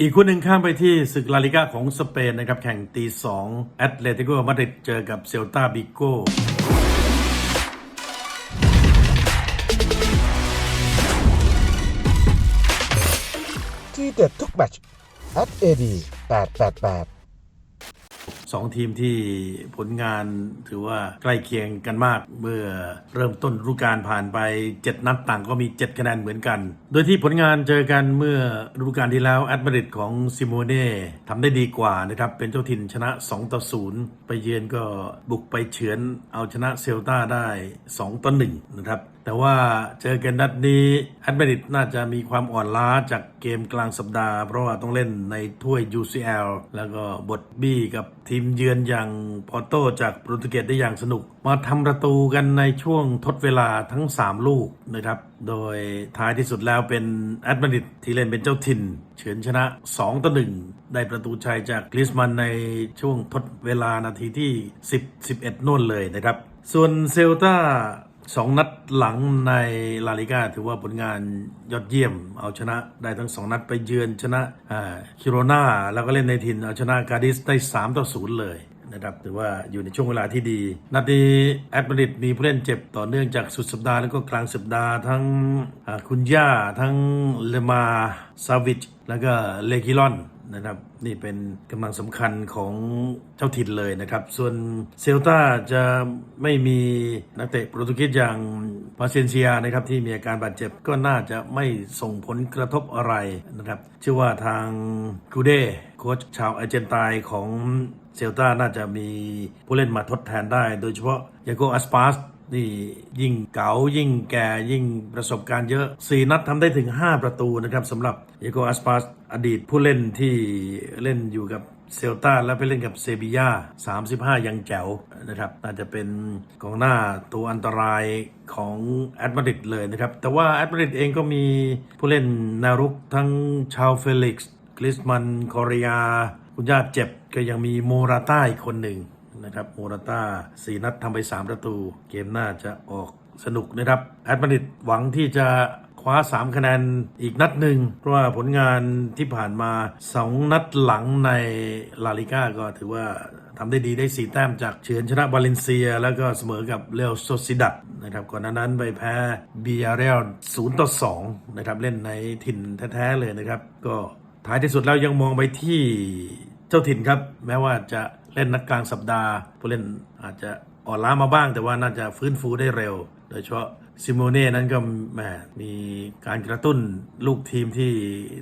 อีกคู่หนึ่งข้ามไปที่ศึกลาลิก้าของสเปนนะครับ แข่งตีสองแอตเลติโกมาดริดเจอกับเซลตาบิโกที่เด็ดทุกแมตช์ at ad 888 สองทีมที่ผลงานถือว่าใกล้เคียงกันมาก เมื่อเริ่มต้นฤดูกาลผ่านไป 7 นัดต่างก็มี 7 คะแนนเหมือนกัน โดยที่ผลงานเจอกันเมื่อฤดูกาลที่แล้วแอตมาดริดของซิโมเน่ทำได้ดีกว่านะครับ เป็นเจ้าถิ่นชนะ2ต่อ0ไปเยือนก็บุกไปเฉือนเอาชนะเซลตาได้2ต่อ1นะครับ แต่ว่าเจอกันนัดนี้แอตมาดริดน่าจะมีความอ่อนล้าจากเกมกลางสัปดาห์ เพราะว่าต้องเล่นในถ้วย UCL แล้วก็บทบี้กับทีมเยือนอย่างพอโตจากโปรตุเกสได้อย่างสนุก มาทำประตูกันในช่วงทดเวลาทั้ง 3 ลูกนะครับ โดยท้ายที่สุดแล้วเป็นแอตมาดริดที่เล่นเป็นเจ้าถิ่น เฉือนชนะ 2 ต่อ 1 ได้ประตูชัยจากกริสมันในช่วงทดเวลานาทีที่ 10 11น่นเลยนะครับ ส่วนเซลตา สองนัดหลังในลาลิกาถือว่าผลงานยอดเยี่ยม เอาชนะได้ทั้งสองนัดไปเยือนชนะคิโรนาแล้วก็เล่นในถิ่นเอาชนะกาดิสได้3ต่อ0เลยนะครับถือว่าอยู่ในช่วงเวลาที่ดี นัดนี้แอตมาริดมีผู้เล่นเจ็บต่อเนื่องจากสุดสัปดาห์แล้วก็กลางสัปดาห์ทั้งคุณย่าทั้งเลมาซาวิชแล้วก็เลกิลอน นะครับนี่เป็นกำลังสำคัญของเจ้าถิ่นเลยนะครับ ส่วนเซลตาจะไม่มีนักเตะโปรตุเกสอย่างปาเซนเซียนะครับที่มีอาการบาดเจ็บก็น่าจะไม่ส่งผลกระทบอะไรนะครับเชื่อว่าทางกูเดโค้ชชาวอาร์เจนตายของเซลตาน่าจะมีผู้เล่นมาทดแทนได้ โดยเฉพาะยาโกอัสปาส นี่ยิ่งเก๋ายิ่งแก่ยิ่งประสบการณ์เยอะ 4 นัดทำได้ถึง 5 ประตูนะครับสำหรับเอโกอัสปาสอดีตผู้เล่นที่เล่นอยู่กับเซลตาแล้วไปเล่นกับเซบียา35 ยังแจ๋วนะครับน่าจะเป็นกองหน้าตัวอันตรายของแอตมาดริดเลยนะครับ แต่ว่าแอตมาดริดเองก็มีผู้เล่นนารุกทั้งชาวเฟลิกซ์กลิสมันคอริยา คุณญาติเจ็บก็ยังมีโมราต้าอีกคนหนึ่ง นะครับโมราต้าสี่นัดทำไป 3 ประตู เกมน่าจะออกสนุกนะครับแอดมาดริดหวังที่จะคว้า 3 คะแนนอีกนัดหนึ่ง เพราะว่าผลงานที่ผ่านมา 2 นัดหลังในลาลิก้าก็ถือว่าทำได้ดีได้ 4 แต้มจากเฉือนชนะบาเลนเซีย แล้วก็เสมอกับเรอัลโซซิดัดนะครับก่อนหน้านั้นไปแพ้บีอาเรล0ต่อ2นะครับเล่นในถิ่นแท้ ๆ เลยนะครับ ก็ท้ายที่สุดแล้วยังมองไปที่ เจ้าถิ่นครับ แม้ว่าจะเล่นนัดกลางสัปดาห์ ผู้เล่นอาจจะอ่อนล้ามาบ้าง แต่ว่าน่าจะฟื้นฟูได้เร็ว โดยเฉพาะซิโมเน่นั้นก็แหมมีการกระตุ้นลูกทีมที่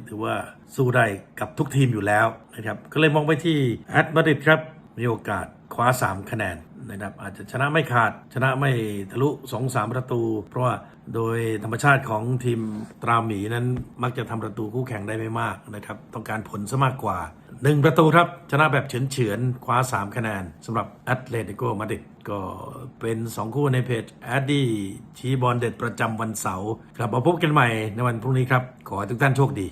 ถือว่าสู้ได้กับทุกทีมอยู่แล้วนะครับ ก็เลยมองไปที่แอตมาดริดครับ มีโอกาสคว้า 3 คะแนน นะครับอาจจะชนะไม่ขาดชนะไม่ทะลุ 2-3 ประตู เพราะว่าโดยธรรมชาติของทีมตราหมีนั้นมักจะทำประตูคู่แข่งได้ไม่มากนะครับต้องการผลซะมากกว่า 1 ประตูครับ ชนะแบบเฉือนๆคว้า 3 คะแนนสำหรับแอตเลติโกมาดริดก็เป็น 2 คู่ในเพจแอดดี้ชี้บอลเด็ดประจำวันเสาร์กลับมาพบกันใหม่ในวันพรุ่งนี้ครับ ขอให้ทุกท่านโชคดี